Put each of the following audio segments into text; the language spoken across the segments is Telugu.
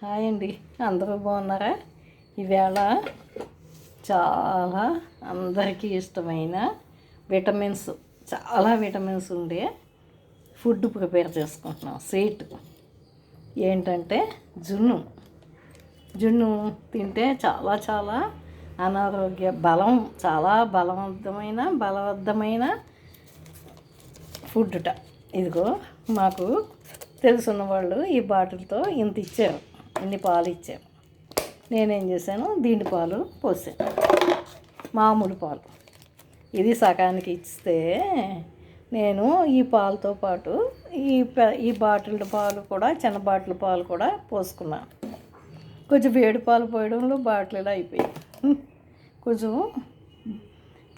హాయ్ అండి. అందరూ బాగున్నారా? ఈవేళ చాలా అందరికీ ఇష్టమైన విటమిన్స్ చాలా విటమిన్స్ ఉండే ఫుడ్ ప్రిపేర్ చేసుకుంటున్నాం. స్వీట్. ఏంటంటే జున్ను. జున్ను తింటే చాలా చాలా అనారోగ్య బలం చాలా బలవంతమైన బలవద్దమైన ఫుడ్ట ఇదిగో మాకు తెలుసున్న వాళ్ళు ఈ బాటిల్తో ఇంత ఇచ్చారు. ఇన్ని పాలు ఇచ్చారు నేనేం చేశాను? దీని పాలు పోసాను. మామూలు పాలు. ఇది సగానికి ఇస్తే నేను ఈ పాలతో పాటు ఈ ఈ బాటిల్ పాలు కూడా చిన్న బాటిల్ పాలు కూడా పోసుకున్నాను. కొంచెం వేడి పాలు పోయడంలో బాటిల్ అయిపోయాయి. కొంచెం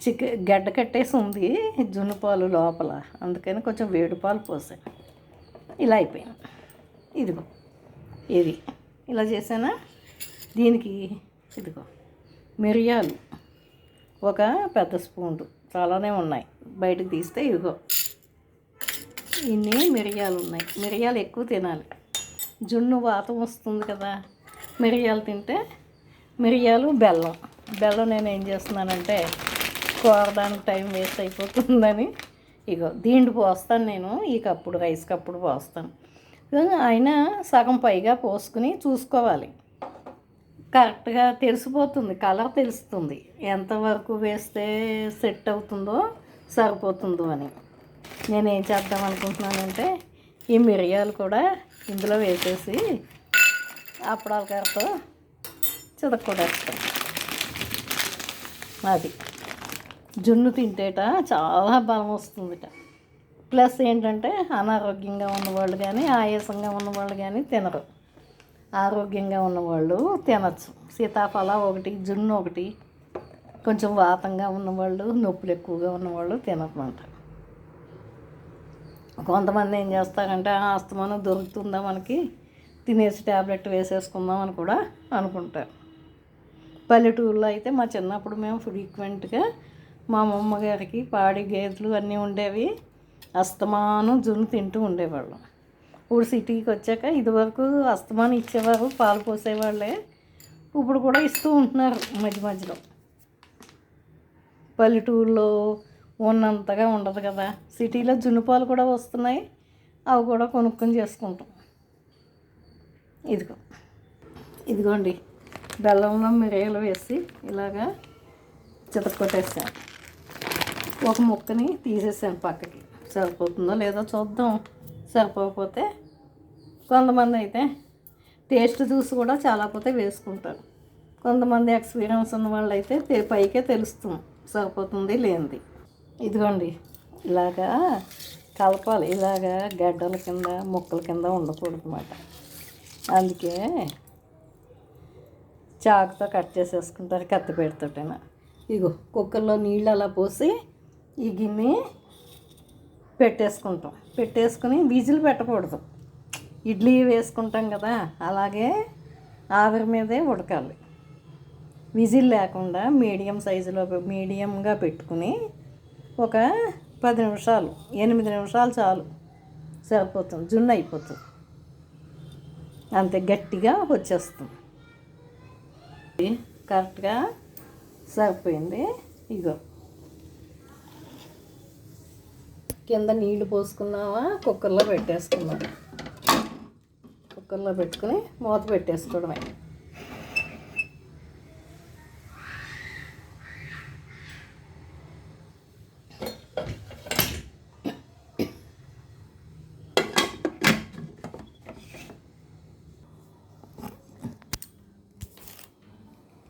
చిక్క గడ్డ కట్టేసి ఉంది జున్ను పాలు లోపల. అందుకని కొంచెం వేడి పాలు పోసాను. ఇలా అయిపోయింది ఇదిగో ఇది. ఇలా చేసానా దీనికి ఇదిగో మిరియాలు. ఒక పెద్ద స్పూన్లు. చాలానే ఉన్నాయి. బయటకు తీస్తే ఇదిగో. ఇన్ని మిరియాలు ఉన్నాయి. మిరియాలు ఎక్కువ తినాలి. జున్ను వాతం వస్తుంది కదా. మిరియాలు తింటే మిరియాలు బెల్లం. బెల్లం నేను ఏం చేస్తున్నానంటే కోరడానికి టైం వేస్ట్ అయిపోతుందని ఇగో దీంట్లో పోస్తాను నేను. ఈ కప్పుడు రైస్ కప్పుడు పోస్తాను. అయినా సగం పైగా పోసుకుని చూసుకోవాలి. కరెక్ట్గా తెలిసిపోతుంది కలర్ తెలుస్తుంది. ఎంతవరకు వేస్తే సెట్ అవుతుందో సరిపోతుందో అని. నేను ఏం చేద్దాం అనుకుంటున్నానంటే ఈ మిరియాలు కూడా ఇందులో వేసేసి అప్పడాల కర్రతో చితక్కొడేస్తాను. అది. జున్ను తింటేట చాలా బలం వస్తుందిట. ప్లస్ ఏంటంటే అనారోగ్యంగా ఉన్నవాళ్ళు కానీ ఆయాసంగా ఉన్నవాళ్ళు కానీ తినరు. ఆరోగ్యంగా ఉన్నవాళ్ళు తినచ్చు. సీతాఫల ఒకటి జున్ను ఒకటి కొంచెం వాతంగా ఉన్నవాళ్ళు నొప్పులు ఎక్కువగా ఉన్నవాళ్ళు తినరన్నమాట. కొంతమంది ఏం చేస్తారంటే ఆస్తమానం దొరుకుతుందా మనకి? తినేసి ట్యాబ్లెట్ వేసేసుకుందాం అని కూడా అనుకుంటారు. పల్లెటూరులో అయితే మా చిన్నప్పుడు మేము ఫ్రీక్వెంట్గా మా అమ్మమ్మ గారికి పాడి గేదెలు అన్నీ ఉండేవి. అస్తమానం జున్ను తింటూ ఉండేవాళ్ళం. ఇప్పుడు సిటీకి వచ్చాక ఇదివరకు అస్తమానం ఇచ్చేవారు పాలు పోసేవాళ్ళే. ఇప్పుడు కూడా ఇస్తూ ఉంటున్నారు మధ్య మధ్యలో. పల్లెటూరులో ఉన్నంతగా ఉండదు కదా. సిటీలో జున్ను పాలు కూడా వస్తున్నాయి. అవి కూడా కొనుక్కొని చేసుకుంటాం. ఇదిగో. ఇదిగోండి. బెల్లంలో మిరియాలు వేసి ఇలాగా చితక్కొట్టేసాను. ఒక ముక్కని తీసేసాను పక్కకి. సరిపోతుందో లేదో చూద్దాం. సరిపోకపోతే కొంతమంది అయితే టేస్ట్ చూసి కూడా చాలా పోతే వేసుకుంటారు. కొంతమంది ఎక్స్పీరియన్స్ ఉన్న వాళ్ళు అయితే పైకే తెలుస్తుంది సరిపోతుంది లేనిది. ఇదిగోండి ఇలాగా కలపాలి. ఇలాగా గడ్డల కింద ముక్కల కింద ఉండకూడదు అన్నమాట. అందుకే చాకుతో కట్ చేసేసుకుంటారు కత్తి పెడుతుంటేనా ఇగో కుక్కర్లో నీళ్ళు అలా పోసి ఈ గిన్నె పెట్టేసుకుంటాం. పెట్టేసుకుని విజిల్ పెట్టకూడదు. ఇడ్లీ వేసుకుంటాం కదా అలాగే ఆవిరి మీదే ఉడకాలి. విజిల్ లేకుండా మీడియం సైజులో మీడియంగా పెట్టుకుని ఒక పది నిమిషాలు ఎనిమిది నిమిషాలు చాలు. సరిపోతుంది. జున్ను అయిపోతుంది. అంతే గట్టిగా వచ్చేస్తుంది. కరెక్ట్గా సరిపోయింది. ఇగో. కింద నీళ్ళు పోసుకున్నావా? కుక్కర్లో పెట్టేసుకున్నాం కుక్కర్లో పెట్టుకుని మూత పెట్టేసుకోవడమే.